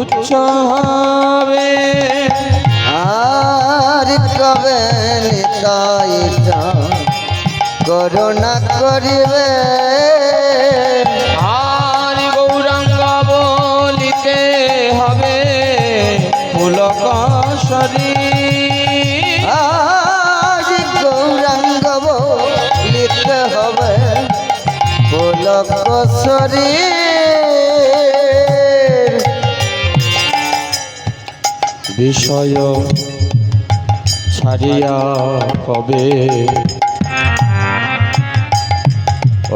তুচ্ছ হবে আর কবে নিতাই করুণা করিবে। আর গৌরাঙ্গ বলিতে হবে পুলক শরীর। আজ গৌরাঙ্গ লিখতে হবে পুলক শরীর। বিষয় ছাড়িয়া কবে?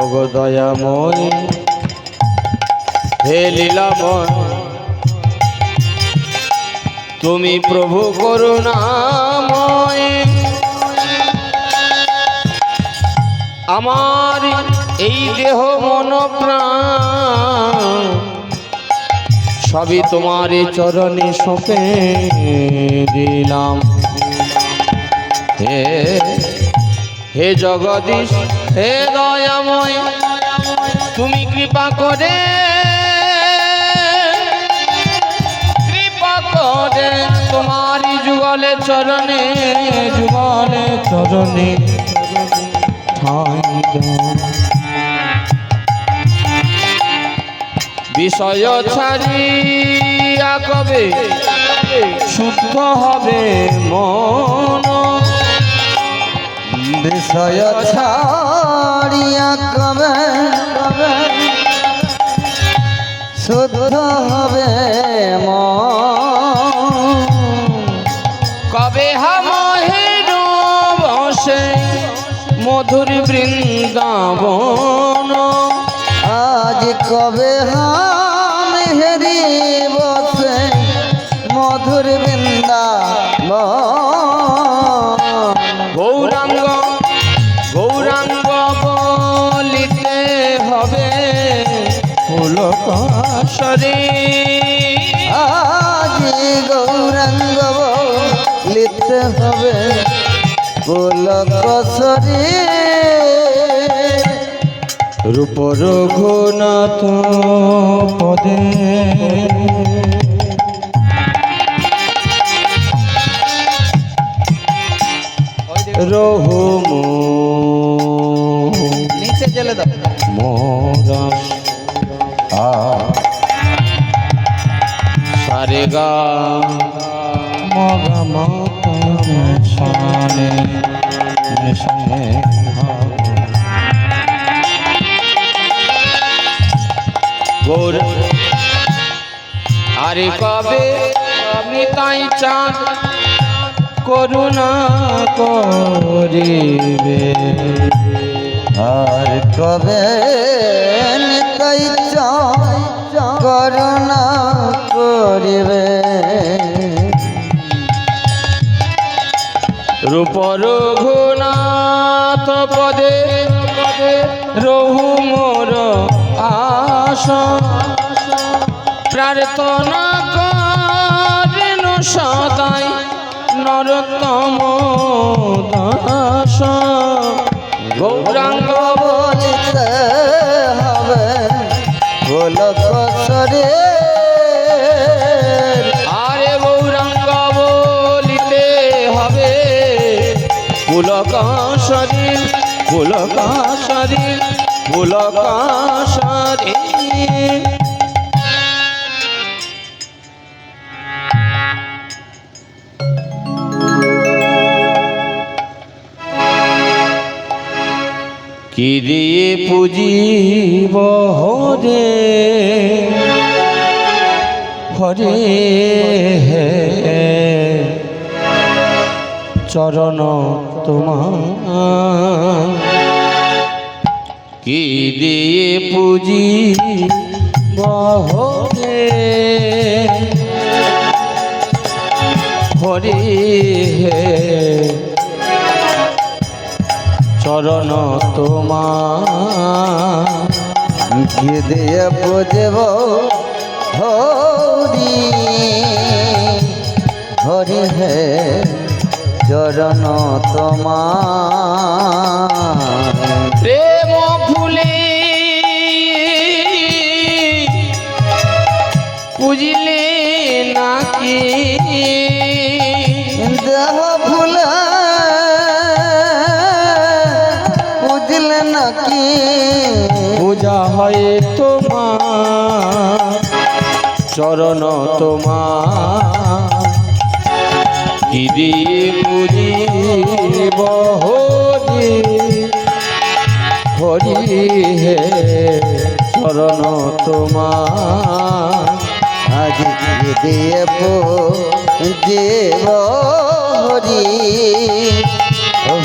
অগদয়াময় হে লীলাময় তুমি প্রভু করুণাময়। আমার এই দেহ মন প্রাণ সবই তোমার চরণে সঁপে দিলাম। হে হে জগদীশ, হে দয়াময়, তুমি কৃপা করে কৃপা করে তোমারই যুগলে চরণে যুগলে চরণে ঠাঁই বিষয় ছাড়িয়া কবে শুদ্ধ হবে মন? বিষয় ছাড়িয়া কবে শুদ্ধ হবে ফুলকাশরে আজ গৌরাঙ্গ লিখতে হবে পুলক শরীর রূপ রঘুনাথ পদে। রহুম। নিচে জেলে দাও। মোরা সারে গা মগা মতনে সানে আরে কবে নিতাই চাঁদ করুণা করিবে? আর কবে নিতাই করুণা করিবে। রূপ রঘুনাথ পদে রহু মোর আশ প্রার্থনা করেন সদাই নরতম দাস। গৌরাঙ্গ পুলক শরীর পুলক শরীর পুলক শরীর। কি দিয়ে পুজিব হরে? হরে হে। চরণ তোমার। কি দিয়ে পুজি বহরে হরে হে। চরণ তোমার। কি দিয়ে বুঝব হরি? হরি হে। চরণ তোমার। প্রেম ফুলে পুজলে নাকি? দেহ ফুলে পুজলে নাকি? পূজা হয় তোমার চরণ তোমার। গিরি পুজিব হরি হরি হে চরণ তোমার। আজ দিয়ে জীব হরি।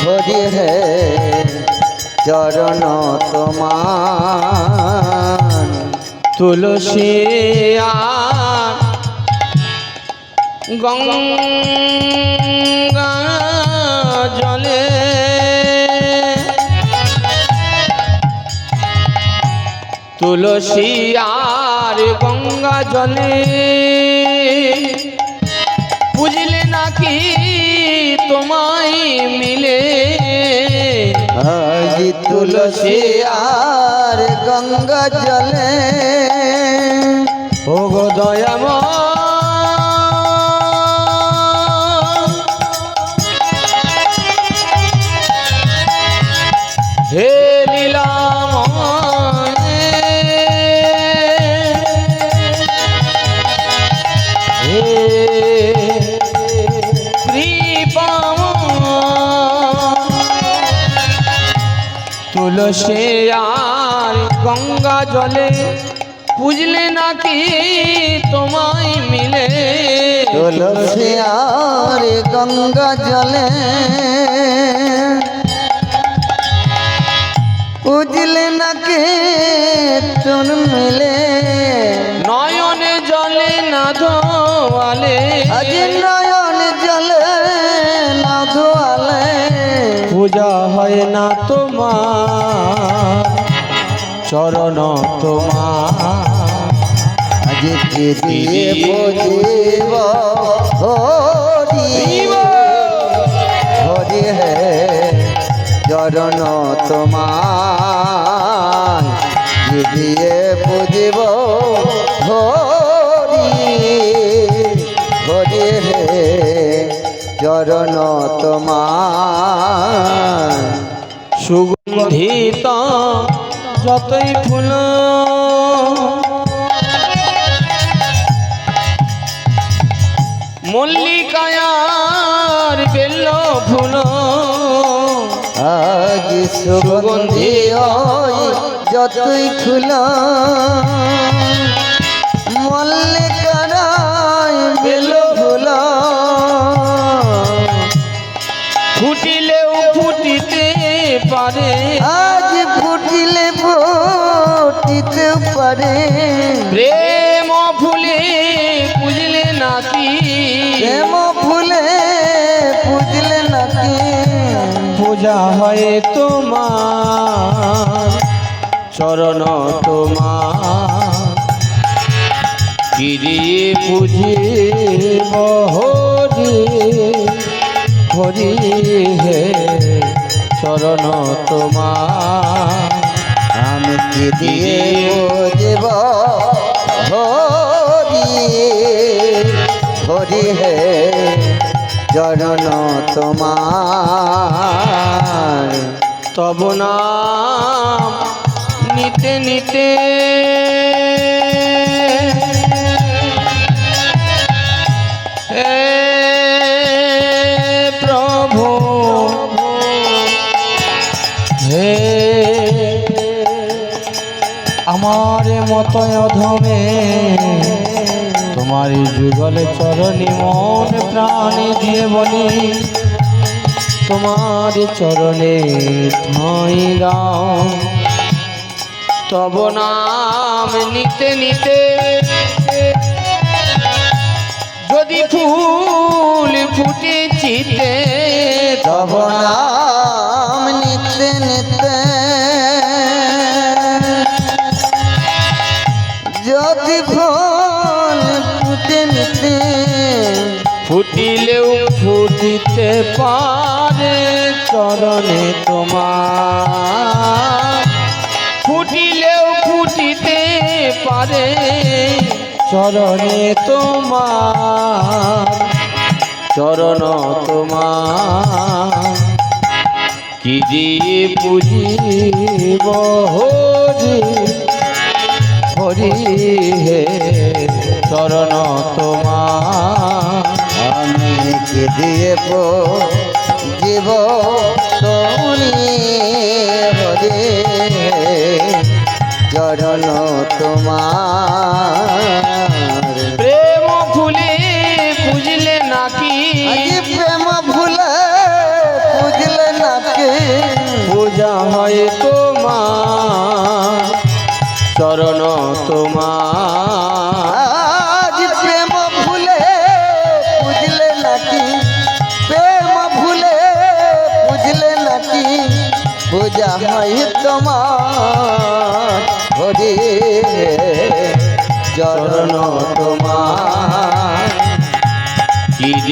হরি হে চরণ তোমার। তুলসী আর গঙ্গা জলে। তুলসী আর গঙ্গা জলে। বুঝলে নাকি তোমায় মিলে? আজ তুলসী আর গঙ্গা জলে। ও গো হে হে আর গঙ্গা জলে বুঝলে নাকি তোমায় মিলে? তুলসী আর গঙ্গা জলে বুঝলে নাকি তোর মিলে? নয়নে জলে না ধোয়ালে আজ নয়ন জলে না ধোয়ালে পূজা হয় না তোমার চরণ তোমার। আজ কে দিয়ে বুঝিব হরি? হরি হে চরণ তোমার দিয়ে বুঝিব হরি। হরি হে, চরণ তোমার সুগন্ধিত যতই ফুল। মল্লিকায়ার বেল ফুল। আজ সুগন্ধি যতই ফুল হয় তোমার, চরণ তোমার। গিরিয়ে পুজে হরি হে, চরণ তোমার। আমি দিয়ে বুঝব হরি হরি হে চরণ তোমার। তব নাম নিতে নিতে আমার মতো অধমে তোমার যুগল চরণী মন প্রাণ দিয়ে বলি তোমার চরণে ঠাঁই তব নাম নিতে নিতে যদি ফুল ফুটে চিতে, তব নাম ফুটিতে পারে চরণে তোমার। ফুটিলেও ফুটিতে পারে চরণে তোমার। চরণ তোমার। কি দিয়ে পুজিব হরি হে, চরণ তোমার। দিয়ে জীব তুমি হরে চরণ তোমার প্রেম ফুলে পুজলে নাকি? প্রেম ভুলে বুঝলে নাকি? পূজা হয় তোমার চরণ তোমার।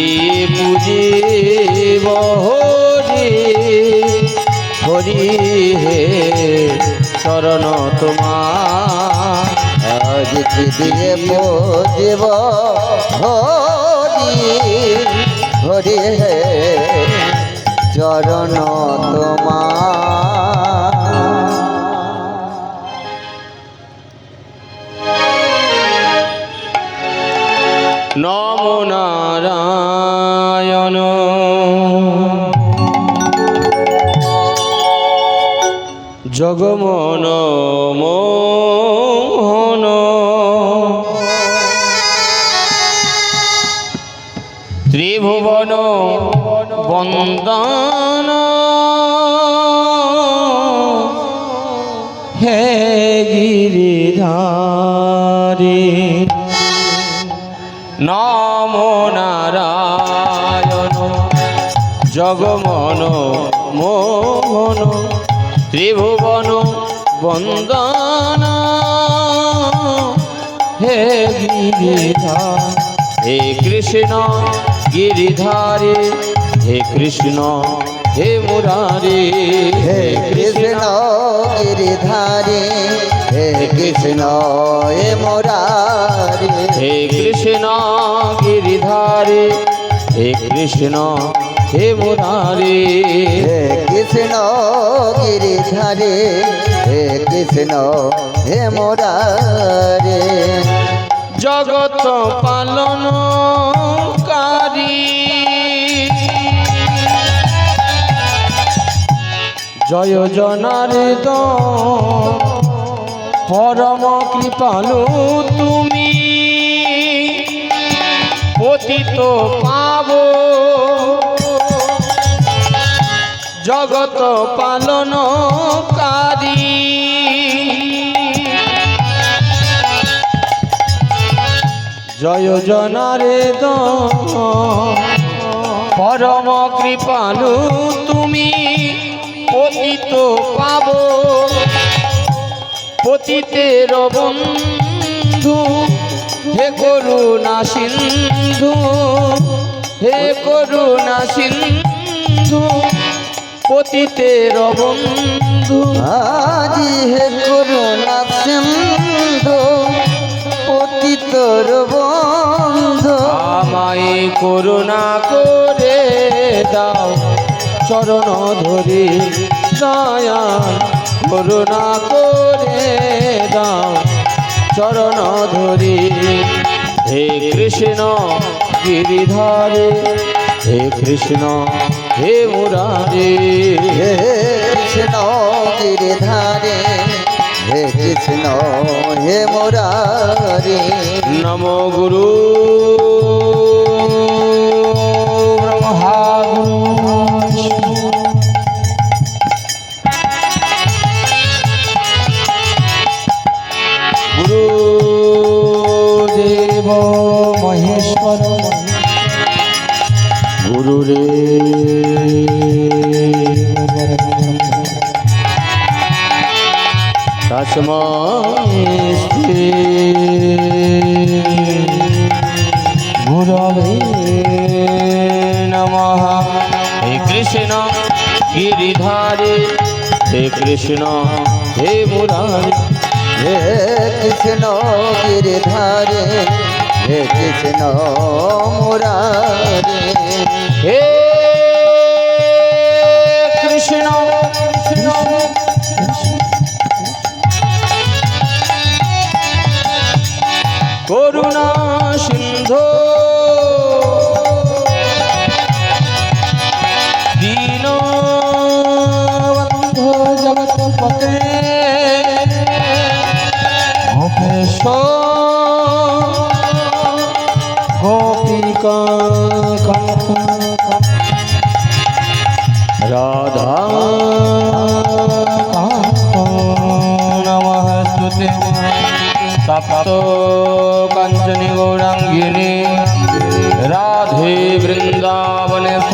কি দিয়ে পুজিব হরি হে চরণ তোমার। আজ বুঝব হরি হরি হে চরণ তোমার। নম জগমন মোহন। ত্রিভুবন বন্দন। হে গিরিধারী নম নারায়ণ। জগমন মোহন। ত্রিভুবন বন্দন। হে গিরিধা হে কৃষ্ণ গিরিধারে হে কৃষ্ণ হে মুরারে। হে কৃষ্ণ গিরিধারে হে কৃষ্ণ হে মোরারে। হে কৃষ্ণ গিরিধারে হে কৃষ্ণ হে মুরারে। হে কৃষ্ণ গিরিধারে হে কৃষ্ণ হে মোরারে। জগত পালন কারী। জয় জনার্দ পরম কৃপালু তুমি। পতিত পাব জগত পালন কারী জয় জনারে দ পরম কৃপালু তুমি পতিত পাব। পতিতের বন্ধু, হে করুণা সিন্ধু, হে করুণা সিন্ধু পতিতের বন্ধু আজি হে করুণা সিন্ধু পতিতর বন্ধু আমায় করুণা করে দাও চরণ ধরে দয়া করুণা করে দাও চরণ ধরে। হে কৃষ্ণ গিরিধারে হে কৃষ্ণ হে মুরারে হে কৃষ্ণ গিরিধারে হে কৃষ্ণ হে মুরারি। নম গুরু। তস্মৈ গুরবে নমঃ হে কৃষ্ণ গিরিধারে হে কৃষ্ণ হে মুরারি। হে কৃষ্ণ গিরিধারে হে কৃষ্ণ মুরারে। হে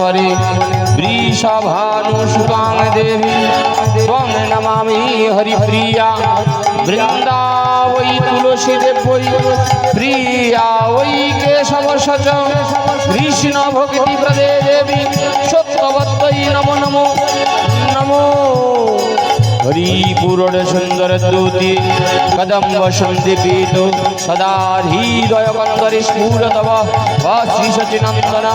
বৃন্দাবনেশ্বরী বৃষভানুসুতাং দেবী ত্বং নমামি হরিপ্রিয়া। বৃন্দাবৈ তুলসী দেবৈ প্রিয়া ওই কেশব সচ কৃষ্ণ ভক্তি প্রদে দেবী সত্যবত্তৈ নমো নমো নমো। হরিপুরড সুন্দর দ্যুতি কদম্ব সন্দীপিত সদা হৃদয় কন্দরি স্ফুরতব শ্রী সচিনন্দন